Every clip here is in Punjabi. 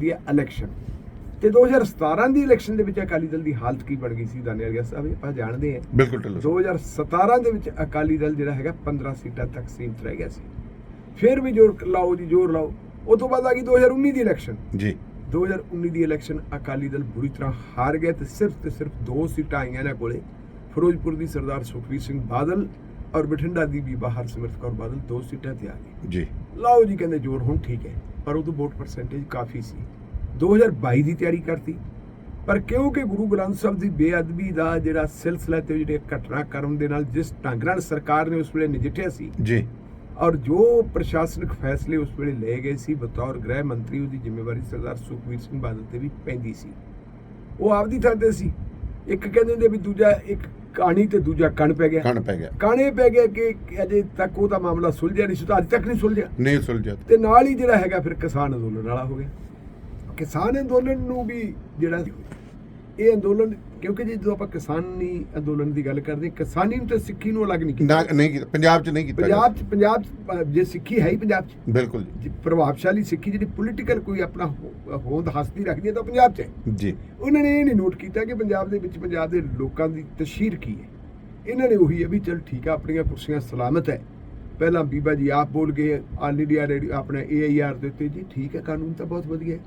ਦੀ ਇਲੈਕਸ਼ਨ ਤੇ 2017 ਦੀ ਇਲੈਕਸ਼ਨ ਦੇ ਵਿੱਚ ਅਕਾਲੀ ਦਲ ਦੀ ਹਾਲਤ ਕੀ ਬਣ ਗਈ ਸੀ ਦਾਨਿਆਲ ਸਾਹਿਬ ਇਹ ਆਪਾਂ ਜਾਣਦੇ ਹਾਂ। ਬਿਲਕੁਲ ਢਿੱਲੋਂ ਸਾਹਿਬ। 2017 ਦੇ ਵਿੱਚ ਅਕਾਲੀ ਦਲ ਜਿਹੜਾ ਹੈਗਾ 15 ਸੀਟਾਂ ਤੱਕ ਸੀਮਤ ਰਹਿ ਗਿਆ ਸੀ। ਫਿਰ ਵੀ ਜ਼ੋਰ ਲਾਓ ਜੀ ਜ਼ੋਰ ਲਾਓ। ਉਸ ਤੋਂ ਬਾਅਦ ਆ ਗਈ 2019 ਦੀ ਇਲੈਕਸ਼ਨ ਜੀ। 2019 ਦੀ ਇਲੈਕਸ਼ਨ ਅਕਾਲੀ ਦਲ ਬੁਰੀ ਤਰ੍ਹਾਂ ਹਾਰ ਗਿਆ ਤੇ ਸਿਰਫ ਤੇ ਸਿਰਫ ਦੋ ਸੀਟਾਂ ਆਈਆਂ ਇਹਨਾਂ ਕੋਲੇ। ਫਿਰੋਜ਼ਪੁਰ ਦੀ ਸਰਦਾਰ ਸੁਖਵੀਰ ਸਿੰਘ ਬਾਦਲ ਔਰ ਬਠਿੰਡਾ ਦੀ ਬੀਬਾ ਹਰਸਿਮਰਤ ਕੌਰ ਬਾਦਲ ਦੋ ਸੀਟਾਂ ਤੇ ਆ ਗਏ। ਜੀ। ਲਾਓ ਜੀ ਕਹਿੰਦੇ ਜੋਰ ਹੁਣ ਠੀਕ ਹੈ। ਪਰ ਉਦੋਂ ਵੋਟ ਪਰਸੈਂਟੇਜ ਕਾਫੀ ਸੀ। 2022 ਦੀ ਤਿਆਰੀ ਕਰਤੀ। ਪਰ ਕਿਉਂਕਿ ਗੁਰੂ ਗ੍ਰੰਥ ਸਾਹਿਬ ਦੀ ਬੇਅਦਬੀ ਦਾ ਜਿਹੜਾ ਸਿਲਸਿਲਾ ਤੇ ਜਿਹੜੇ ਘਟਨਾਕ੍ਰਮ ਦੇ ਨਾਲ ਜਿਸ ਢੰਗ ਨਾਲ ਸਰਕਾਰ ਨੇ ਉਸ ਵੇਲੇ ਨਜਿੱਠਿਆ ਸੀ ਜੀ। ਔਰ ਜੋ ਪ੍ਰਸ਼ਾਸਨਿਕ ਫੈਸਲੇ ਉਸ ਵੇਲੇ ਲਏ ਗਏ ਸੀ ਬਤੌਰ ਗ੍ਰਹਿ ਮੰਤਰੀ ਉਹਦੀ ਜ਼ਿੰਮੇਵਾਰੀ ਸਰਦਾਰ ਸੁਖਵੀਰ ਸਿੰਘ ਬਾਦਲ ਤੇ ਵੀ ਪੈਂਦੀ ਸੀ। ਉਹ ਆਪਦੀ ਥਾਂ ਤੇ ਸੀ। ਇੱਕ ਕਹਿੰਦੇ ਨੇ ਵੀ ਦੂਜਾ ਇੱਕ ਕਹਾਣੀ ਤੇ ਦੂਜਾ ਕਣ ਪੈ ਗਿਆ। ਕਣ ਪੈ ਗਿਆ। ਕਾਣੇ ਪੈ ਗਿਆ ਕਿ ਅਜੇ ਤੱਕ ਉਹਦਾ ਮਾਮਲਾ ਸੁਲਝਿਆ ਨਹੀਂ ਸੀ ਤਾਂ ਅੱਜ ਤੱਕ ਨਹੀਂ ਸੁਲਝਿਆ। ਨਹੀਂ ਸੁਲਝਿਆ। ਤੇ ਨਾਲ ਹੀ ਜਿਹੜਾ ਹੈਗਾ ਫਿਰ ਕਿਸਾਨ ਅੰਦੋਲਨ ਵਾਲਾ ਹੋ ਗਿਆ। ਕਿਸਾਨ ਅੰਦੋਲਨ ਨੂੰ ਵੀ ਜਿਹੜਾ ਇਹ ਅੰਦੋਲਨ ਕਿਉਂਕਿ ਜੇ ਜਦੋਂ ਆਪਾਂ ਕਿਸਾਨੀ ਅੰਦੋਲਨ ਦੀ ਗੱਲ ਕਰਦੇ ਹਾਂ, ਕਿਸਾਨੀ ਨੂੰ ਤੇ ਸਿੱਖੀ ਨੂੰ ਅਲੱਗ ਨਹੀਂ ਕੀਤਾ ਨਹੀਂ ਕੀਤਾ ਪੰਜਾਬ 'ਚ ਨਹੀਂ ਕੀਤਾ ਪੰਜਾਬ ਚ ਪੰਜਾਬ 'ਚ, ਜੇ ਸਿੱਖੀ ਹੈ ਹੀ ਪੰਜਾਬ 'ਚ। ਬਿਲਕੁਲ ਜੀ। ਪ੍ਰਭਾਵਸ਼ਾਲੀ ਸਿੱਖੀ ਜਿਹੜੀ ਪੋਲੀਟੀਕਲ ਕੋਈ ਆਪਣਾ ਹੋਂਦ ਹਸਤੀ ਰੱਖਦੀ ਹੈ ਤਾਂ ਪੰਜਾਬ 'ਚ ਹੈ। ਜੀ। ਉਹਨਾਂ ਨੇ ਇਹ ਨਹੀਂ ਨੋਟ ਕੀਤਾ ਕਿ ਪੰਜਾਬ ਦੇ ਵਿੱਚ ਪੰਜਾਬ ਦੇ ਲੋਕਾਂ ਦੀ ਤਸ਼ਹੀਰ ਕੀ ਹੈ। ਇਹਨਾਂ ਨੇ ਉਹੀ ਹੈ ਵੀ ਚਲ ਠੀਕ ਆ ਆਪਣੀਆਂ ਕੁਰਸੀਆਂ ਸਲਾਮਤ ਹੈ। ਪਹਿਲਾਂ ਬੀਬਾ ਜੀ ਆਪ ਬੋਲ ਗਏ ਆਲ ਇੰਡੀਆ ਰੇਡੀਓ ਆਪਣੇ ਏਆਈਆਰ ਦੇ ਉੱਤੇ ਜੀ ਠੀਕ ਹੈ ਕਾਨੂੰਨ ਤਾਂ ਬਹੁਤ ਵਧੀਆ ਹੈ।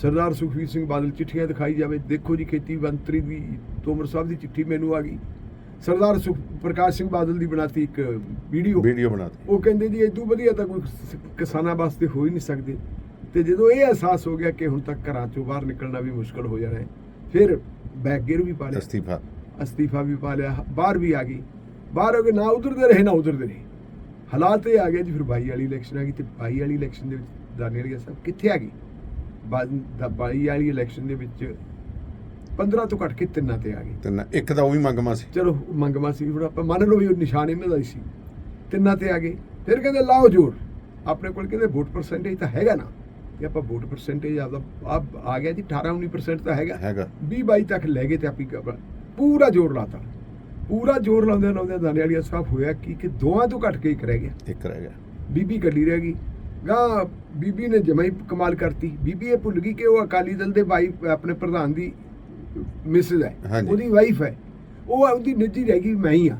ਸਰਦਾਰ ਸੁਖਵੀਰ ਸਿੰਘ ਬਾਦਲ ਚਿੱਠੀਆਂ ਦਿਖਾਈ ਜਾਵੇ ਦੇਖੋ ਜੀ ਖੇਤੀ ਮੰਤਰੀ ਦੀ ਤੋਮਰ ਸਾਹਿਬ ਦੀ ਚਿੱਠੀ ਮੈਨੂੰ ਆ ਗਈ। ਸਰਦਾਰ ਸੁਖ ਪ੍ਰਕਾਸ਼ ਸਿੰਘ ਬਾਦਲ ਦੀ ਬਣਾਤੀ ਇੱਕ ਵੀਡੀਓ। ਵੀਡੀਓ ਬਣਾਤੀ। ਉਹ ਕਹਿੰਦੇ ਜੀ ਇਦੋਂ ਵਧੀਆ ਤਾਂ ਕੋਈ ਕਿਸਾਨਾਂ ਵਾਸਤੇ ਹੋ ਹੀ ਨਹੀਂ ਸਕਦੇ। ਤੇ ਜਦੋਂ ਇਹ ਅਹਿਸਾਸ ਹੋ ਗਿਆ ਕਿ ਹੁਣ ਤੱਕ ਘਰਾਂ ਚੋਂ ਬਾਹਰ ਨਿਕਲਣਾ ਵੀ ਮੁਸ਼ਕਲ ਹੋ ਜਾਣਾ ਹੈ ਫਿਰ ਬੈਗਰ ਵੀ ਪਾ ਲਿਆ। ਅਸਤੀਫਾ। ਅਸਤੀਫਾ ਵੀ ਪਾ ਲਿਆ ਬਾਹਰ ਵੀ ਆ ਗਈ। ਬਾਹਰ ਹੋ ਕੇ ਨਾ ਉਧਰਦੇ ਰਹੇ ਨਾ ਉਧਰਦੇ ਰਹੇ। ਹਾਲਾਤ ਇਹ ਆ ਗਏ ਜੀ ਫਿਰ 22 ਵਾਲੀ ਇਲੈਕਸ਼ਨ ਆ ਗਈ ਤੇ 22 ਵਾਲੀ ਇਲੈਕਸ਼ਨ ਦੇ ਵਿੱਚ ਦਾਨੀਆਲੀਆ ਸਾਹਿਬ ਕਿੱਥੇ ਆ ਗਈ 22 ਵਾਲੀ ਇਲੈਕਸ਼ਨ ਦੇ ਵਿੱਚ 15 ਤੋਂ ਘੱਟ ਕੇ ਤਿੰਨਾਂ ਤੇ ਆ ਗਈ ਤੇ ਨਾ ਇੱਕ ਤਾਂ ਉਹ ਵੀ ਮੰਗਮਾ ਸੀ ਚਲੋ ਮੰਗਵਾ ਸੀ ਹੁਣ ਆਪਾਂ ਮੰਨ ਲਓ ਵੀ ਉਹ ਨਿਸ਼ਾਨ ਇਹਨਾਂ ਦਾ ਹੀ ਸੀ। ਤਿੰਨਾਂ ਤੇ ਆ ਗਏ। ਫਿਰ ਕਹਿੰਦੇ ਲਾਓ ਜੋਰ। ਆਪਣੇ ਕੋਲ ਕਹਿੰਦੇ ਵੋਟ ਪਰਸੈਂਟੇਜ ਤਾਂ ਹੈਗਾ ਨਾ। ਤੇ ਆਪਾਂ ਵੋਟ ਪਰਸੈਂਟੇਜ ਆਪਦਾ ਆਪ ਆ ਗਿਆ ਜੀ 18 19% ਤਾਂ ਹੈਗਾ। ਹੈਗਾ। 20 22 ਤੱਕ ਲੈ ਗਏ ਤੇ ਆਪੀ ਪੂਰਾ ਜ਼ੋਰ ਲਾਤਾ। ਪੂਰਾ ਜ਼ੋਰ ਲਾਉਂਦੇ ਲਾਉਂਦੇ ਦਾਨੇਵਾਲੀਆ ਸਾਹਿਬ ਹੋਇਆ ਕੀ ਕਿ ਦੋਵਾਂ ਤੋਂ ਘੱਟ ਕੇ ਇੱਕ ਰਹਿ ਗਿਆ। ਇੱਕ ਰਹਿ ਗਿਆ। ਬੀਬੀ ਕੱਲੀ ਰਹਿ ਗਈ। ਗਾ ਬੀਬੀ ਨੇ ਜਮਾਈ ਕਮਾਲ ਕਰਤੀ। ਬੀਬੀ ਇਹ ਭੁੱਲ ਗਈ ਕਿ ਉਹ ਅਕਾਲੀ ਦਲ ਦੇ ਭਾਈ ਆਪਣੇ ਪ੍ਰਧਾਨ ਦੀ ਮਿਸਿਸ ਹੈ। ਉਹਦੀ ਵਾਈਫ ਹੈ। ਉਹ ਉਹਦੀ ਨਿੱਜੀ ਰਹਿ ਗਈ ਮੈਂ ਹੀ ਆ।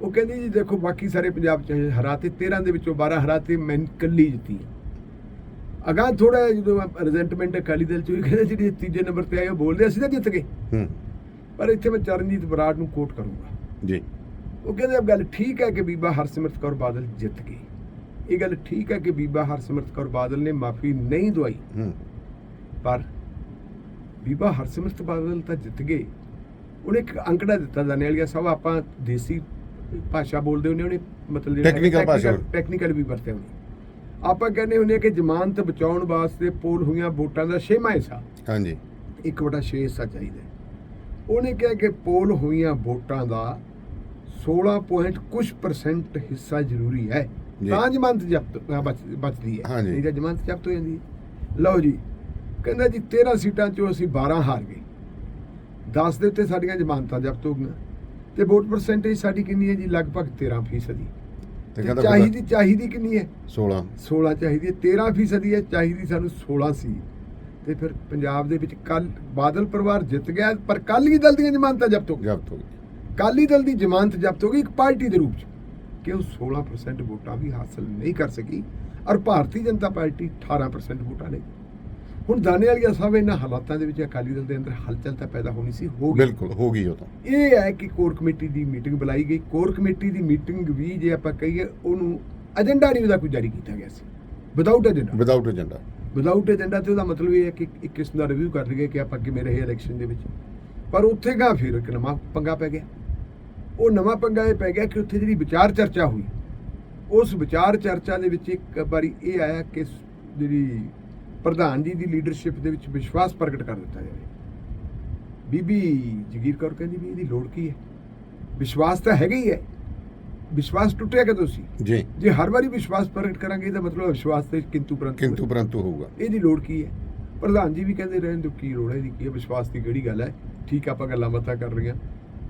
ਉਹ ਕਹਿੰਦੀ ਜੀ ਦੇਖੋ ਬਾਕੀ ਸਾਰੇ ਪੰਜਾਬ ਚ ਹਰਾਤੇ 13 ਦੇ ਵਿੱਚੋਂ 12 ਹਰਾਤੇ ਮੈਂ ਕੱਲੀ ਜਿੱਤੀ ਹੈ ਅਗਾਂਹ ਥੋੜਾ ਜਦੋਂ ਰਿਜ਼ੈਂਟਮੈਂਟ ਅਕਾਲੀ ਦਲ ਚ ਹੋਈ ਕਹਿੰਦੇ ਜਿਹੜੀ ਤੀਜੇ ਨੰਬਰ ਤੇ ਆਏ ਉਹ ਬੋਲਦੇ ਅਸੀਂ ਤਾਂ ਜਿੱਤ ਗਏ। ਹੂੰ। ਪਰ ਇੱਥੇ ਮੈਂ ਚਰਨਜੀਤ ਬਰਾੜ ਨੂੰ ਕੋਟ ਕਰੂੰਗਾ। ਜੀ। ਉਹ ਕਹਿੰਦੇ ਗੱਲ ਠੀਕ ਹੈ ਕਿ ਬੀਬਾ ਹਰਸਿਮਰਤ ਕੌਰ ਬਾਦਲ ਜਿੱਤ ਗਈ ਇਹ ਗੱਲ ਠੀਕ ਹੈ ਕਿ ਬੀਬਾ ਹਰਸਿਮਰਤ ਕੌਰ ਬਾਦਲ ਨੇ ਮਾਫੀ ਨਹੀਂ ਦਵਾਈ ਪਰ ਬੀਬਾ ਹਰਸਿਮਰਤ ਬਾਦਲ ਤਾਂ ਜਿੱਤ ਗਏ ਉਹਨੇ ਇੱਕ ਅੰਕੜਾ ਦਿੱਤਾ ਦਾਨੇਲੀਆ ਸਾਹਿਬ ਆਪਾਂ ਦੇਸੀ ਭਾਸ਼ਾ ਬੋਲਦੇ ਹੁੰਦੇ ਉਹਨੇ ਮਤਲਬ Technical ਭਾਸ਼ਾ। ਟੈਕਨੀਕਲ ਵੀ ਵਰਤਿਆ ਉਹਨੇ ਆਪਾਂ ਕਹਿੰਦੇ ਹੁੰਦੇ ਹਾਂ ਕਿ ਜ਼ਮਾਨਤ ਬਚਾਉਣ ਵਾਸਤੇ ਪੋਲ ਹੋਈਆਂ ਵੋਟਾਂ ਦਾ ਛੇਵਾਂ ਹਿੱਸਾ ਹਾਂਜੀ ਇੱਕ ਵਟਾ 6 ਹਿੱਸਾ ਚਾਹੀਦਾ। ਉਹਨੇ ਕਿਹਾ ਕਿ ਪੋਲ ਹੋਈਆਂ ਵੋਟਾਂ ਦਾ 16 ਪੁਆਇੰਟ ਕੁਝ ਪਰਸੈਂਟ ਹਿੱਸਾ ਜ਼ਰੂਰੀ ਹੈ। ਤਾਂ ਜ਼ਮਾਨਤ ਜ਼ਬਤ ਅ, ਬਚ- ਬਚਦੀ ਹੈ। ਹਾਂਜੀ। ਨਹੀਂ ਤਾਂ ਜ਼ਮਾਨਤ ਜ਼ਬਤ ਹੋ ਜਾਂਦੀ ਹੈ। ਲਓ ਜੀ ਕਹਿੰਦਾ ਜੀ 13 ਸੀਟਾਂ ਚੋਂ ਅਸੀਂ 12 ਹਾਰ ਗਏ। 10 ਦੇ ਉੱਤੇ ਸਾਡੀਆਂ ਜ਼ਮਾਨਤਾਂ ਜ਼ਬਤ ਹੋ ਗਈਆਂ। ਤੇ ਵੋਟ ਪਰਸੈਂਟੇਜ ਸਾਡੀ ਕਿੰਨੀ ਹੈ ਜੀ? ਲਗਭਗ 13 ਫੀਸਦੀ। ਤੇ ਤੇ ਕਹਿੰਦਾ ਚਾਹੀਦੀ ਚਾਹੀਦੀ ਕਿੰਨੀ ਹੈ? 16 16 ਚਾਹੀਦੀ ਹੈ। 13 ਫੀਸਦੀ ਹੈ ਚਾਹੀਦੀ ਸਾਨੂੰ 16 ਸੀ। ਤੇ ਫਿਰ ਪੰਜਾਬ ਦੇ ਵਿੱਚ ਕੱਲ ਬਾਦਲ ਪਰਿਵਾਰ ਜਿੱਤ ਗਿਆ ਪਰ ਕਾਲੀ ਦਲ ਦੀਆਂ ਜ਼ਮਾਨਤਾਂ ਜ਼ਬਤ ਹੋ ਗਈਆਂ। ਜ਼ਬਤ ਹੋ ਗਈ ਕਾਲੀ ਦਲ ਦੀ ਜ਼ਮਾਨਤ ਜ਼ਬਤ ਹੋ ਗਈ ਇੱਕ ਪਾਰਟੀ ਦੇ ਰੂਪ 'ਚ। ਕਿ ਉਹ 16% ਵੋਟਾਂ ਵੀ ਹਾਸਲ ਨਹੀਂ ਕਰ ਸਕੀ ਔਰ ਭਾਰਤੀ ਜਨਤਾ ਪਾਰਟੀ 18% ਵੋਟਾਂ ਲਈ। ਹੁਣ ਦਾਨੇਵਾਲੀਆ ਸਾਹਿਬ ਇਹਨਾਂ ਹਾਲਾਤਾਂ ਦੇ ਵਿੱਚ ਅਕਾਲੀ ਦਲ ਦੇ ਅੰਦਰ ਹਲਚਲ ਤਾਂ ਪੈਦਾ ਹੋਣੀ ਸੀ ਹੋ ਗਈ। ਬਿਲਕੁਲ ਹੋ ਗਈ ਉਹ ਤਾਂ। ਇਹ ਹੈ ਕਿ ਕੋਰ ਕਮੇਟੀ ਦੀ ਮੀਟਿੰਗ ਬੁਲਾਈ ਗਈ। ਕੋਰ ਕਮੇਟੀ ਦੀ ਮੀਟਿੰਗ ਵੀ ਜੇ ਆਪਾਂ ਕਹੀਏ ਉਹਨੂੰ ਏਜੰਡਾ ਨਹੀਂ ਉਹਦਾ ਕੋਈ ਜਾਰੀ ਕੀਤਾ ਗਿਆ ਸੀ। Without agenda without agenda without agenda ਤੇ ਉਹਦਾ ਮਤਲਬ ਇਹ ਹੈ ਕਿ ਇੱਕ ਕਿਸਮ ਦਾ ਰਿਵਿਊ ਕਰ ਲਈਏ ਕਿ ਆਪਾਂ ਕਿਵੇਂ ਰਹੇ ਇਲੈਕਸ਼ਨ ਦੇ ਵਿੱਚ। ਪਰ ਉੱਥੇ ਗਾ ਫਿਰ ਇੱਕ ਨਵਾਂ ਪੰਗਾ ਪੈ ਗਿਆ। ਉਹ ਨਵਾਂ ਪੰਗਾ ਇਹ ਪੈ ਗਿਆ ਕਿ ਉੱਥੇ ਜਿਹੜੀ ਵਿਚਾਰ ਚਰਚਾ ਹੋਈ ਉਸ ਵਿਚਾਰ ਚਰਚਾ ਦੇ ਵਿੱਚ ਇੱਕ ਵਾਰੀ ਇਹ ਆਇਆ ਕਿ ਜਿਹੜੀ ਪ੍ਰਧਾਨ ਜੀ ਦੀ ਲੀਡਰਸ਼ਿਪ ਦੇ ਵਿੱਚ ਵਿਸ਼ਵਾਸ ਪ੍ਰਗਟ ਕਰ ਦਿੱਤਾ ਜਾਵੇ। ਬੀਬੀ ਜਗੀਰ ਕੌਰ ਕਹਿੰਦੀ ਵੀ ਇਹਦੀ ਲੋੜ ਕੀ ਹੈ? ਵਿਸ਼ਵਾਸ ਤਾਂ ਹੈਗਾ ਹੀ ਹੈ। ਵਿਸ਼ਵਾਸ ਟੁੱਟਿਆ ਕਦੋਂ ਸੀ? ਜੀ। ਜੇ ਹਰ ਵਾਰੀ ਵਿਸ਼ਵਾਸ ਪ੍ਰਗਟ ਕਰਾਂਗੇ ਇਹਦਾ ਮਤਲਬ ਵਿਸ਼ਵਾਸ ਤੇ ਕਿੰਤੂ ਪਰੰਤੂ ਕਿੰਤੂ ਪਰੰਤੂ ਹੋਊਗਾ। ਇਹਦੀ ਲੋੜ ਕੀ ਹੈ? ਪ੍ਰਧਾਨ ਜੀ ਵੀ ਕਹਿੰਦੇ ਰਹਿਣ ਦਿਓ ਕੀ ਲੋੜ ਹੈ ਇਹਦੀ ਕੀ ਹੈ? ਵਿਸ਼ਵਾਸ ਦੀ ਕਿਹੜੀ ਗੱਲ ਹੈ? ਠੀਕ ਆਪਾਂ ਗੱਲਾਂ ਬਾਤਾਂ ਕਰ ਰਹੀਆਂ।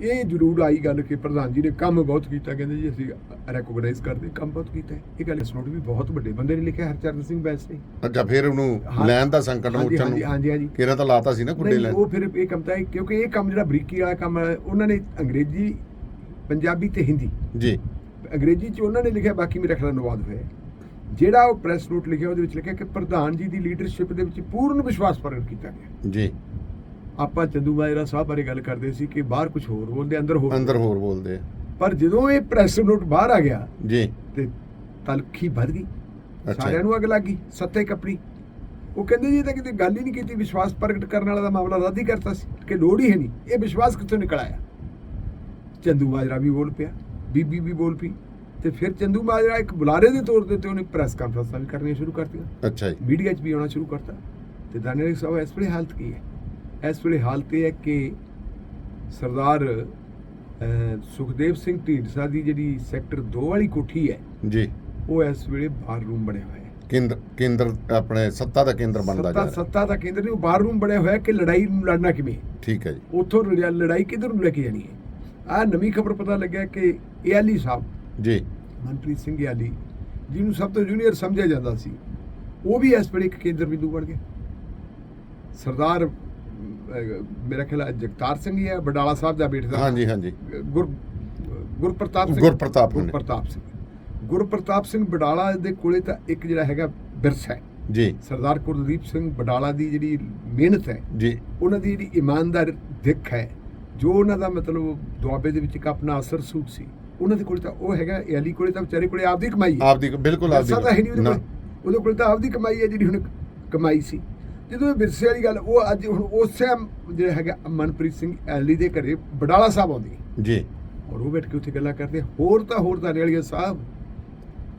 ਇਹ ਜ਼ਰੂਰ ਆਈ ਗੱਲ ਕਿ ਪ੍ਰਧਾਨ ਜੀ ਨੇ ਕੰਮ ਬਹੁਤ ਕੀਤਾ ਕਹਿੰਦੇ ਜੀ ਅਸੀਂ ਰੈਕੋਗਨਾਈਜ਼ ਕਰਦੇ ਕੰਮ ਬਹੁਤ ਕੀਤਾ। ਇਹ ਗੱਲ ਇਸ ਨੋਟ ਵੀ ਬਹੁਤ ਵੱਡੇ ਬੰਦੇ ਨੇ ਲਿਖਿਆ ਹਰਚਰਨ ਸਿੰਘ ਬੈਂਸ ਨੇ। ਅੱਛਾ ਫਿਰ ਉਹਨੂੰ। ਲੈਣ ਦਾ ਸੰਕਟ ਮੋਚਣ ਨੂੰ? ਹਾਂਜੀ ਹਾਂਜੀ। ਕਿਹੜਾ ਤਾਂ ਲਾਤਾ ਸੀ ਨਾ ਕੁੰਡੇ ਨਹੀਂ ਲੈਣ? ਉਹ ਫਿਰ ਇਹ ਕੰਮ ਤਾਂ ਕਿਉਂਕਿ ਇਹ ਕੰਮ ਜਿਹੜਾ ਬਰੀਕੀ ਵਾਲਾ ਕੰਮ ਹੈ ਉਹਨਾਂ ਨੇ ਅੰਗਰੇਜ਼ੀ ਪੰਜਾਬੀ ਤੇ ਹਿੰਦੀ। ਜੀ। ਅੰਗਰੇਜ਼ੀ ਚ ਉਹਨਾਂ ਨੇ ਲਿਖਿਆ ਬਾਕੀ ਮੇਰਾ ਖਿਆਲ ਅਨੁਵਾਦ ਹੋਇਆ। ਜਿਹੜਾ ਉਹ ਪ੍ਰੈਸ ਨੋਟ ਲਿਖਿਆ ਉਹਦੇ ਵਿੱਚ ਲਿਖਿਆ ਕਿ ਪ੍ਰਧਾਨ ਜੀ ਦੀ ਲੀਡਰਸ਼ਿਪ ਦੇ ਵਿੱਚ ਪੂਰਨ ਵਿਸ਼ਵਾਸ ਪ੍ਰਗਟ ਕੀਤਾ ਗਿਆ। ਜੀ। ਆਪਾਂ ਚੰਦੂ ਮਾਜਰਾ ਸਾਹਿਬ ਬਾਰੇ ਗੱਲ ਕਰਦੇ ਸੀ ਕਿ ਬਾਹਰ ਕੁਝ ਹੋਰ ਬੋਲਦੇ ਅੰਦਰ ਹੋਰ ਅੰਦਰ ਹੋਰ ਬੋਲਦੇ ਆ। ਪਰ ਜਦੋਂ ਇਹ ਪ੍ਰੈਸ ਨੋਟ ਬਾਹਰ ਆ ਗਿਆ ਜੀ। ਤੇ ਤਲਖੀ ਵੱਧ ਗਈ। ਸਾਰਿਆਂ ਨੂੰ ਅੱਗ ਲੱਗ ਗਈ ਸੱਤੇ ਕਪੜੀ। ਉਹ ਕਹਿੰਦੇ ਜੀ ਇਹ ਤਾਂ ਕਿਤੇ ਗੱਲ ਹੀ ਨਹੀਂ ਕੀਤੀ ਵਿਸ਼ਵਾਸ ਪ੍ਰਗਟ ਕਰਨ ਵਾਲਾ ਦਾ ਮਾਮਲਾ ਰੱਦ ਹੀ ਕਰਤਾ ਸੀ ਕਿ ਲੋੜ ਹੀ ਹੈ ਨਹੀਂ। ਇਹ ਵਿਸ਼ਵਾਸ ਕਿੱਥੋਂ ਨਿਕਲ ਆਇਆ? ਚੰਦੂ ਮਾਜਰਾ ਵੀ ਬੋਲ ਪਿਆ ਬੀਬੀ ਵੀ ਬੋਲ ਪਈ ਤੇ ਫਿਰ ਚੰਦੂ ਮਾਜਰਾ ਇੱਕ ਬੁਲਾਰੇ ਦੇ ਤੌਰ ਉੱਤੇ ਉਹਨੇ ਪ੍ਰੈਸ ਕਾਨਫਰੰਸਾਂ ਵੀ ਕਰਨੀਆਂ ਸ਼ੁਰੂ ਕਰਤੀਆਂ। ਅੱਛਾ ਜੀ। ਮੀਡੀਆ 'ਚ ਵੀ ਆਉਣਾ ਸ਼ੁਰੂ ਕਰਤਾ। ਤੇ ਦਾਨਿਆਲ ਸਾਹਿਬ ਇਸ ਵੇਲੇ ਹਾਲਤ ਕੀ ਹੈ? ਇਸ ਵੇਲੇ ਹਾਲਤ ਇਹ ਹੈ ਕਿ ਸਰਦਾਰ ਸੁਖਦੇਵ ਸਿੰਘ ਢੀਂਡਸਾ ਦੀ ਜਿਹੜੀ ਸੈਕਟਰ 2 ਵਾਲੀ ਕੋਠੀ ਹੈ ਜੀ। ਉਹ ਇਸ ਵੇਲੇ ਬਾਰ ਰੂਮ ਬਣਿਆ ਹੋਇਆ ਹੈ। ਕੇਂਦਰ ਕੇਂਦਰ ਆਪਣੇ ਸੱਤਾ ਦਾ ਕੇਂਦਰ ਬਣਦਾ ਜਾ ਰਿਹਾ। ਸੱਤਾ ਦਾ ਕੇਂਦਰ ਨਹੀਂ ਉਹ ਬਾਰ ਰੂਮ ਬਣਿਆ ਹੋਇਆ ਕਿ ਲੜਾਈ ਨੂੰ ਲੜਨਾ ਕਿਵੇਂ। ਠੀਕ ਹੈ ਜੀ। ਉੱਥੋਂ ਲੜਾਈ ਕਿੱਧਰ ਨੂੰ ਲੈ ਕੇ ਜਾਣੀ ਹੈ? ਆ ਨਵੀਂ ਖਬਰ ਪਤਾ ਲੱਗਿਆ ਕਿ ਏਆਲੀ ਸਾਹਿਬ ਜੀ। ਮਨਪ੍ਰੀਤ ਸਿੰਘ ਏਆਲੀ ਜਿਹਨੂੰ ਸਭ ਤੋਂ ਜੂਨੀਅਰ ਸਮਝਿਆ ਜਾਂਦਾ ਸੀ ਉਹ ਵੀ ਇਸ ਵੇਲੇ ਇੱਕ ਕੇਂਦਰ ਬਿੰਦੂ ਬਣ ਗਿਆ। ਸਰਦਾਰ ਮੇਰਾ ਖਿਆਲ ਹੈ ਜਗਤਾਰ ਸਿੰਘ ਹੀ ਹੈ ਬਡਾਲਾ ਸਾਹਿਬ ਦਾ ਬੇਟਾ। ਹਾਂਜੀ ਹਾਂਜੀ। ਗੁਰ ਗੁਰਪ੍ਰਤਾਪ ਸਿੰਘ। ਗੁਰਪ੍ਰਤਾਪ ਸਿੰਘ। ਗੁਰਪ੍ਰਤਾਪ ਸਿੰਘ। ਗੁਰਪ੍ਰਤਾਪ ਸਿੰਘ ਬਡਾਲਾ ਦੇ ਕੋਲੇ ਤਾਂ ਇੱਕ ਜਿਹੜਾ ਹੈਗਾ ਵਿਰਸਾ ਹੈ। ਜੀ। ਸਰਦਾਰ ਕੁਲਦੀਪ ਸਿੰਘ ਬਡਾਲਾ ਦੀ ਜਿਹੜੀ ਮਿਹਨਤ ਹੈ ਜੀ। ਉਹਨਾਂ ਦੀ ਜਿਹੜੀ ਇਮਾਨਦਾਰ ਦਿੱਖ ਹੈ ਜੋ ਉਹਨਾਂ ਦਾ ਮਤਲਬ ਦੁਆਬੇ ਦੇ ਵਿੱਚ ਇੱਕ ਆਪਣਾ ਅਸਰ ਸੂਟ ਸੀ ਉਹਨਾਂ ਦੇ ਕੋਲ ਤਾਂ ਉਹ ਹੈਗਾ ਅਲੀ ਕੋਲੇ ਤਾਂ ਵਿਚਾਰੇ ਕੋਲੇ ਆਪਦੀ ਕਮਾਈ ਹੈ। ਆਪਦੀ ਬਿਲਕੁਲ ਆਪਦੀ ਤਾਂ ਹੈ ਨਹੀਂ ਉਹਦੇ ਨਾ, ਕੋਲ। ਉਹਦੇ ਕੋਲ ਤਾਂ ਆਪਦੀ ਕਮਾਈ ਹੈ ਜਿਹੜੀ ਹੁਣ ਕਮਾਈ ਸੀ। ਜਦੋਂ ਇਹ ਵਿਰਸੇ ਵਾਲੀ ਗੱਲ ਉਹ ਅੱਜ ਹੁਣ ਉਸੇ ਜਿਹੜਾ ਹੈਗਾ ਮਨਪ੍ਰੀਤ ਸਿੰਘ ਐਲੀ ਦੇ ਘਰੇ ਬਡਾਲਾ ਸਾਹਿਬ ਆਉਂਦੀ ਜੀ ਔਰ ਉਹ ਬੈਠ ਕੇ ਉੱਥੇ ਗੱਲਾਂ ਕਰਦੇ। ਹੋਰ ਤਾਂ ਹੋਰ ਤਾਂ ਵਾਲੀਆ ਸਾਹਿਬ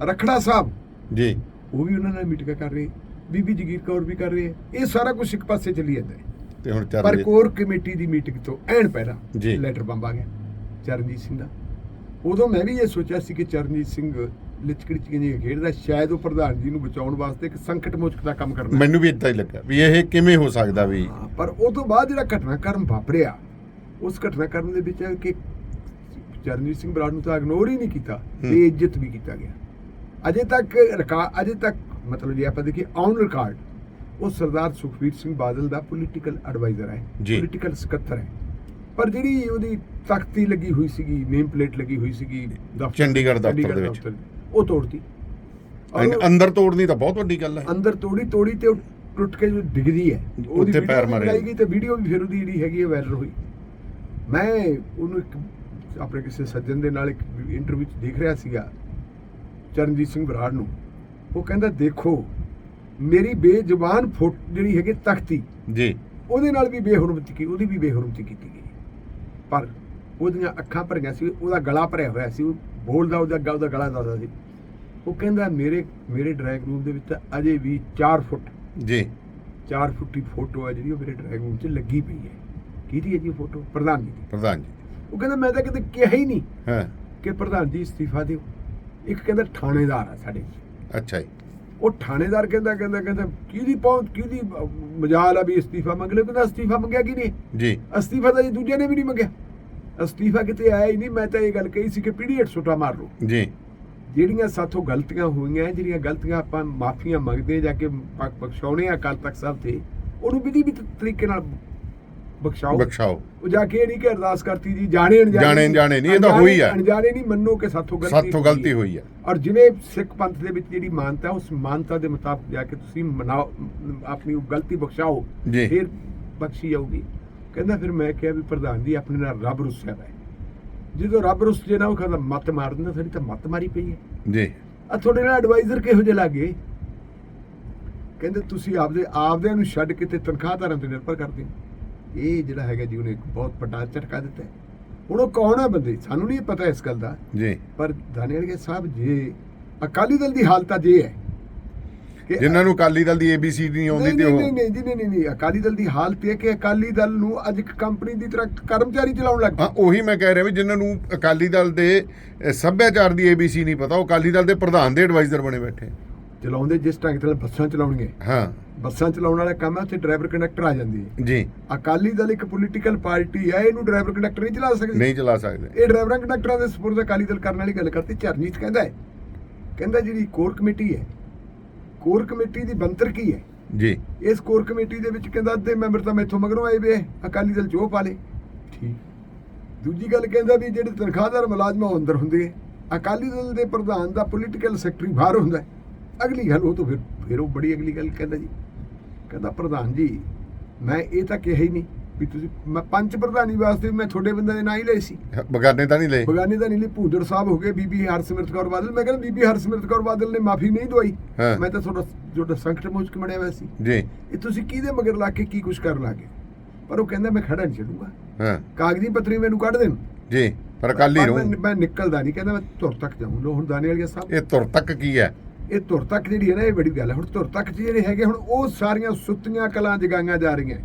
ਰਖੜਾ ਸਾਹਿਬ ਜੀ ਉਹ ਵੀ ਉਹਨਾਂ ਨਾਲ ਮੀਟਿੰਗਾਂ ਕਰ ਰਹੇ ਬੀਬੀ ਜਗੀਰ ਕੌਰ ਵੀ ਕਰ ਰਹੇ। ਇਹ ਸਾਰਾ ਕੁਝ ਇੱਕ ਪਾਸੇ ਚੱਲੀ ਜਾਂਦਾ ਤੇ ਹੁਣ ਚੱਲ ਪਰ ਕੋਰ ਕਮੇਟੀ ਦੀ ਮੀਟਿੰਗ ਤੋਂ ਐਨ ਪਹਿਲਾਂ। ਲੈਟਰ ਬੰਬ ਆ ਗਿਆ ਚਰਨਜੀਤ ਸਿੰਘ ਦਾ ਉਦੋਂ ਮੈਂ ਵੀ ਇਹ ਸੋਚਿਆ ਸੀ ਕਿ ਚਰਨਜੀਤ ਸਿੰਘ ਲਿਚਕੜੀਆਂ ਜਿਹੀਆਂ ਖੇਡਦਾ ਸ਼ਾਇਦ ਉਹ ਪ੍ਰਧਾਨ ਜੀ ਨੂੰ ਬਚਾਉਣ ਵਾਸਤੇ ਇੱਕ ਸੰਕਟ ਮੋਚਕ ਦਾ ਕੰਮ ਕਰਨਾ ਮੈਨੂੰ ਵੀ ਇਦਾਂ ਹੀ ਲੱਗਾ ਵੀ ਇਹ ਕਿਵੇਂ ਹੋ ਸਕਦਾ ਵੀ ਹਾਂ, ਪਰ ਉਹ ਤੋਂ ਬਾਅਦ ਜਿਹੜਾ ਘਟਨਾਕ੍ਰਮ ਵਾਪਰਿਆ ਉਸ ਘਟਨਾਕ੍ਰਮ ਦੇ ਵਿੱਚ ਕਿ ਚਰਨਜੀਤ ਸਿੰਘ ਬਰਾੜ ਨੂੰ ਤਾਂ ਇਗਨੋਰ ਹੀ ਨਹੀਂ ਕੀਤਾ ਹੂੰ। ਬੇਇੱਜ਼ਤ ਵੀ ਕੀਤਾ ਗਿਆ ਅਜੇ ਤੱਕ ਰਿਕਾਰਡ ਅਜੇ ਤੱਕ ਮਤਲਬ ਜੇ ਆਪਾਂ ਦੇਖੀਏ ਔਨ ਰਿਕਾਰਡ ਉਹ ਸਰਦਾਰ ਸੁਖਬੀਰ ਸਿੰਘ ਬਾਦਲ ਦਾ ਪੋਲੀਟੀਕਲ ਐਡਵਾਈਜ਼ਰ ਹੈ ਜੀ। ਪੋਲੀਟੀਕਲ ਸਕੱਤਰ ਹੈ ਪਰ ਜਿਹੜੀ ਉਹਦੀ ਤਖਤੀ ਲੱਗੀ ਹੋਈ ਸੀਗੀ ਨੇਮ ਪਲੇਟ ਲੱਗੀ ਹੋਈ ਸੀਗੀ ਦਫ਼ਤਰ- ਚੰਡੀਗੜ੍ਹ ਦਫ਼ਤਰ ਦੇ ਵਿੱਚ। ਦਫ਼ਤਰ, ਉਹ ਤੋੜਤੀ। ਉਹ- ਅੰਦਰ ਤੋੜਨੀ ਤਾਂ ਬਹੁਤ ਵੱਡੀ ਗੱਲ ਹੈ। ਅੰਦਰ ਤੋੜੀ ਤੋੜੀ ਤੇ ਟੁੱਟ ਕੇ ਜੋ ਡਿੱਗਦੀ ਹੈ ਉਹਦੀ ਪੈਰ ਮਾਰੇ। ਗਈ ਤੇ ਵੀਡੀਓ ਵੀ ਫਿਰ ਉਹਦੀ ਜਿਹੜੀ ਹੈਗੀ ਹੈ ਵਾਇਰਲ ਹੋਈ। ਮੈਂ ਉਹਨੂੰ ਇੱਕ ਆਪਣੇ ਕਿਸੇ ਸੱਜਣ ਦੇ ਨਾਲ ਇੱਕ ਇੰਟਰਵਿਊ 'ਚ ਦੇਖ ਰਿਹਾ ਸੀਗਾ ਚਰਨਜੀਤ ਸਿੰਘ ਬਰਾੜ ਨੂੰ। ਉਹ ਕਹਿੰਦਾ ਦੇਖੋ ਮੇਰੀ ਬੇਜ਼ੁਬਾਨ ਫੁੱਟ ਜਿਹੜੀ ਹੈਗੀ ਤਖਤੀ ਜੀ। ਉਹਦੇ ਨਾਲ ਵੀ ਬੇਹਰਮਤੀ ਕੀ ਉਹਦੀ ਵੀ ਬੇਹਰਮਤੀ ਕੀਤੀ ਗਈ ਪਰ ਉਹਦੀਆਂ ਅੱਖਾਂ ਭਰੀਆਂ ਸੀ ਉਹਦਾ ਗਲਾ ਭਰਿਆ ਹੋਇਆ ਸੀ ਉਹ ਬੋਲਦਾ ਉਹਦਾ ਗਾ- ਉਹਦਾ ਗਲਾ ਦੱਸਦਾ ਸੀ। ਉਹ ਕਹਿੰਦਾ ਮੇਰੇ ਮੇਰੇ ਡਰਾਇੰਗ ਰੂਮ ਦੇ ਵਿੱਚ ਤਾਂ ਅਜੇ ਵੀ 4 ਫੁੱਟ ਜੀ। 4 ਫੁੱਟ ਦੀ ਫੋਟੋ ਹੈ ਜਿਹੜੀ ਉਹ ਮੇਰੇ ਡਰਾਇੰਗ ਰੂਮ 'ਚ ਲੱਗੀ ਪਈ ਹੈ। ਕਿਹਦੀ ਹੈ ਜੀ ਫੋਟੋ? ਪ੍ਰਧਾਨ ਜੀ ਦੀ। ਪ੍ਰਧਾਨ ਜੀ। ਉਹ ਕਹਿੰਦਾ ਮੈਂ ਤਾਂ ਕਿਤੇ ਕਿਹਾ ਹੀ ਨਹੀਂ ਹਾਂ। ਕਿ ਪ੍ਰਧਾਨ ਜੀ ਅਸਤੀਫਾ ਦਿਓ। ਇੱਕ ਕਹਿੰਦਾ ਥਾਣੇਦਾਰ ਆ ਸਾਡੇ ਅੱਛਾ ਜੀ। ਉਹ ਥਾਣੇਦਾਰ ਕਹਿੰਦਾ ਕਹਿੰਦਾ ਕਹਿੰਦਾ ਕਿਹਦੀ ਪਹੁੰਚ ਕਿਹਦੀ ਮਜਾਲ ਆ ਵੀ ਅਸਤੀਫਾ ਮੰਗ ਲਿਓ? ਕਹਿੰਦਾ ਅਸਤੀਫਾ ਮੰਗਿਆ ਕਿ ਨਹੀਂ ਜੀ। ਅਸਤੀਫਾ ਤਾਂ ਜੀ ਦੂਜੇ ਨੇ ਵੀ ਨਹੀਂ ਮੰਗਿਆ। ਅਸਤੀਫਾ ਕਿਤੇ ਆਇਆ ਹੀ ਨਹੀਂ ਮੈਂ ਤਾਂ ਇਹ ਗੱਲ ਕਹੀ ਸੀ ਕਿ ਪੀਡੀਐਟ ਸੁੱਟਾ ਮਾਰ ਲਓ। ਜੀ। ਜਿਹੜੀਆਂ ਸਾਥੋਂ ਗਲਤੀਆਂ ਹੋਈਆਂ ਜਿਹੜੀਆਂ ਗਲਤੀਆਂ ਆਪਾਂ ਮਾਫੀਆਂ ਮੰਗਦੇ ਜਾ ਕੇ ਬਖਸ਼ਾਉਣੇ ਆ ਅਕਾਲ ਤਖਤ ਸਾਹਿਬ ਤੇ ਉਹਨੂੰ ਵਿਧੀ ਵੀ ਤਰੀਕੇ ਨਾਲ ਬਖਸ਼ਾਓ। ਬਖਸ਼ਾਓ। ਉਹ ਜਾ ਕੇ ਨਹੀਂ ਕਿ ਅਰਦਾਸ ਕਰਤੀ ਜੀ ਜਾਣੇ ਅਣਜਾਣੇ ਜਾਣੇ ਅਣਜਾਣੇ ਨਹੀਂ, ਇਹ ਤਾਂ ਹੋਈ ਆ। ਅਣਜਾਣੇ ਨਹੀਂ ਮੰਨੋ ਕਿ ਸਾਥੋਂ ਗਲਤੀ ਸਾਥੋਂ ਗਲਤੀ ਹੋਈ ਹੈ ਔਰ ਜਿਵੇਂ ਸਿੱਖ ਪੰਥ ਦੇ ਵਿੱਚ ਜਿਹੜੀ ਮਾਨਤਾ ਹੈ, ਉਸ ਮਾਨਤਾ ਦੇ ਮੁਤਾਬਕ ਜਾ ਕੇ ਤੁਸੀਂ ਮਨਾਓ ਆਪਣੀ ਗਲਤੀ ਬਖਸ਼ਾਓ। ਫਿਰ ਬਖਸ਼ੀ ਜਾਊਗੀ। ਕਹਿੰਦਾ ਫਿਰ ਮੈਂ ਕਿਹਾ ਵੀ ਪ੍ਰਧਾਨ ਜੀ ਆਪਣੇ ਨਾਲ ਰੱਬ ਰੁੱਸਿਆ ਹੈ। ਜਦੋਂ ਰੱਬ ਰੁੱਸ ਜੇ ਨਾ ਉਹ ਕਹਿੰਦਾ ਮੱਤ ਮਾਰ ਦਿੰਦਾ ਸਾਡੀ ਤਾਂ ਮੱਤ ਮਾਰੀ ਪਈ ਹੈ। ਜੀ। ਆ ਤੁਹਾਡੇ ਨਾਲ ਐਡਵਾਈਜ਼ਰ ਕਿਹੋ ਜਿਹੇ ਲੱਗੇ ਕਹਿੰਦੇ ਤੁਸੀਂ ਆਪਦੇ ਆਪਦਿਆਂ ਨੂੰ ਛੱਡ ਕੇ ਤੇ ਤਨਖਾਹਦਾਰਾਂ ਤੇ ਨਿਰਭਰ ਕਰਦੇ ਇਹ ਜਿਹੜਾ ਹੈਗਾ ਜੀ ਉਹਨੇ ਇੱਕ ਬਹੁਤ ਵੱਡਾ ਝਟਕਾ ਦਿੱਤਾ। ਹੁਣ ਉਹ ਕੌਣ ਆ ਬੰਦੇ? ਸਾਨੂੰ ਨਹੀਂ ਪਤਾ ਇਸ ਗੱਲ ਦਾ। ਜੀ। ਪਰ ਦਾਨੇਲਗੇ ਸਾਹਿਬ ਜੇ ਅਕਾਲੀ ਦਲ ਦੀ ਹਾਲਤ ਅੱਜ ਇਹ ਹੈ ਜਿਨ੍ਹਾਂ ਨੂੰ ਅਕਾਲੀ ਦਲ ਦੀ ਏਬੀਸੀ ਨਹੀਂ ਆਉਂਦੀ ਤੇ ਉਹ ਨਹੀਂ ਨਹੀਂ ਜੀ, ਨਹੀਂ ਨਹੀਂ ਨਹੀਂ ਅਕਾਲੀ ਦਲ ਦੀ ਹਾਲਤ ਇਹ ਕਿ ਅਕਾਲੀ ਦਲ ਨੂੰ ਅੱਜ ਇੱਕ ਕੰਪਨੀ ਦੀ ਤਰ੍ਹਾਂ ਕਰਮਚਾਰੀ ਚਲਾਉਣ ਲੱਗ ਹਾਂ ਉਹੀ ਮੈਂ ਕਹਿ ਰਿਹਾ ਵੀ ਜਿਨ੍ਹਾਂ ਨੂੰ ਅਕਾਲੀ ਦਲ ਦੇ ਸੱਭਿਆਚਾਰ ਦੀ ਏਬੀਸੀ ਨਹੀਂ ਪਤਾ ਉਹ ਅਕਾਲੀ ਦਲ ਦੇ ਪ੍ਰਧਾਨ ਦੇ ਐਡਵਾਈਜ਼ਰ ਬਣੇ ਬੈਠੇ। ਚਲਾਉਂਦੇ ਜਿਸ ਢੰਗ ਨਾਲ ਬੱਸਾਂ ਚਲਾਉਣਗੇ। ਹਾਂ। ਬੱਸਾਂ ਚਲਾਉਣ ਵਾਲਾ ਕੰਮ ਹੈ ਉੱਥੇ ਡਰਾਈਵਰ ਕੰਡਕਟਰ ਆ ਜਾਂਦੇ ਹੈ। ਜੀ। ਅਕਾਲੀ ਦਲ ਇੱਕ ਪੋਲੀਟੀਕਲ ਪਾਰਟੀ ਹੈ ਇਹਨੂੰ ਡਰਾਈਵਰ ਕੰਡਕਟਰ ਨਹੀਂ ਚਲਾ ਸਕਦੇ। ਨਹੀਂ ਚਲਾ ਸਕਦੇ। ਇਹ ਡਰਾਈਵਰਾਂ ਕੰਡਕਟਰਾਂ ਦੇ ਸਪੁਰਦ ਅਕਾਲੀ ਦਲ ਕਰਨ ਵਾਲੀ ਗੱਲ ਕਰਤੀ ਚਰਨਜੀਤ ਕਹਿੰਦਾ ਹੈ। ਕਹਿੰਦਾ ਜਿਹੜੀ ਕੋਰ ਕਮੇਟੀ ਹੈ ਕੋਰ ਕਮੇਟੀ ਦੀ ਬੰਤਰ ਕੀ ਹੈ? ਜੀ। ਇਸ ਕੋਰ ਕਮੇਟੀ ਦੇ ਵਿੱਚ ਕਹਿੰਦਾ ਅੱਧੇ ਮੈਂਬਰ ਤਾਂ ਮੈਥੋਂ ਮਗਰੋਂ ਆਏ ਵੇ ਅਕਾਲੀ ਦਲ ਜੋ ਪਾ ਲੇ। ਠੀਕ। ਦੂਜੀ ਗੱਲ ਕਹਿੰਦਾ ਵੀ ਜਿਹੜੇ ਤਨਖਾਹਦਾਰ ਮੁਲਾਜ਼ਮ ਉਹ ਅੰਦਰ ਹੁੰਦੇ ਅਕਾਲੀ ਦਲ ਦੇ ਪ੍ਰਧਾਨ ਦਾ ਪੋਲੀਟੀਕਲ ਸੈਕਟਰੀ ਬਾਹਰ ਹੁੰਦਾ ਅਗਲੀ ਗੱਲ ਉਹ ਤਾਂ ਫਿਰ ਫਿਰ ਉਹ ਬੜੀ ਅਗਲੀ ਗੱਲ ਕਹਿੰਦਾ ਜੀ। ਕਹਿੰਦਾ ਪ੍ਰਧਾਨ ਜੀ ਮੈਂ ਇਹ ਤਾਂ ਕਿਹਾ ਹੀ ਨਹੀਂ ਵੀ ਤੁਸੀਂ ਮੈਂ ਪੰਚ ਪ੍ਰਧਾਨੀ ਵਾਸਤੇ ਮੈਂ ਤੁਹਾਡੇ ਬੰਦੇ ਦੇ ਨਾਂ ਹੀ ਲਏ ਸੀ। ਬਗਾਨੇ ਤਾਂ ਨਹੀਂ ਲਏ? ਬਗਾਨੀ ਦਾ ਨੀਲੀ ਭੂਦੜ ਸਾਹਿਬ ਹੋ ਗਏ ਬੀਬੀ ਹਰਸਿਮਰਤ ਕੌਰ ਬਾਦਲ। ਮੈਂ ਕਹਿੰਦਾ ਬੀਬੀ ਹਰਸਿਮਰਤ ਕੌਰ ਬਾਦਲ ਨੇ ਮਾਫੀ ਨਹੀਂ ਦਵਾਈ। ਮੈਂ ਤਾਂ ਤੁਹਾਡਾ ਤੁਹਾਡਾ ਸੰਕਟ ਮੋਚ ਕੇ ਮੜਿਆ ਹੋਇਆ ਸੀ। ਜੀ। ਇਹ ਤੁਸੀਂ ਕਿਹਦੇ ਮਗਰ ਲਾ ਕੇ ਕੀ ਕੁਝ ਕਰਨ ਲੱਗੇ? ਪਰ ਉਹ ਕਹਿੰਦਾ ਮੈਂ ਖੜਾ ਨਹੀਂ ਛੱਡੂਗਾ। ਹਾਂ। ਕਾਗਜ਼ੀ ਪੱਤਰੀ ਮੈਨੂੰ ਕੱਢ ਦੇਣ। ਜੀ ਪਰ ਅਕਾਲੀ ਰਹੂੰ। ਮੈਂ- ਨਿਕਲਦਾ ਨਹੀਂ। ਕਹਿੰਦਾ ਮੈਂ ਧੁਰ ਤੱਕ ਜਾਊਂ ਲੋ ਹੁਣ ਦਾਨੇ ਵਾਲੀਆ ਸਾਹਿਬ ਇਹ ਤੁਰ ਤੱਕ ਕੀ ਹੈ? ਇਹ ਧੁਰ ਤੱਕ ਜਿਹੜੀ ਹੈ ਨਾ ਇਹ ਬੜੀ ਗੱਲ ਹੈ। ਹੁਣ ਧੁਰ ਤੱਕ ਜਿਹੜੇ ਹੈਗੇ ਹੁਣ ਉਹ ਸਾਰੀਆਂ ਸੁੱਤੀਆਂ ਕਲਾਂ ਜਗਾਈਆਂ ਜਾ ਰਹੀਆਂ।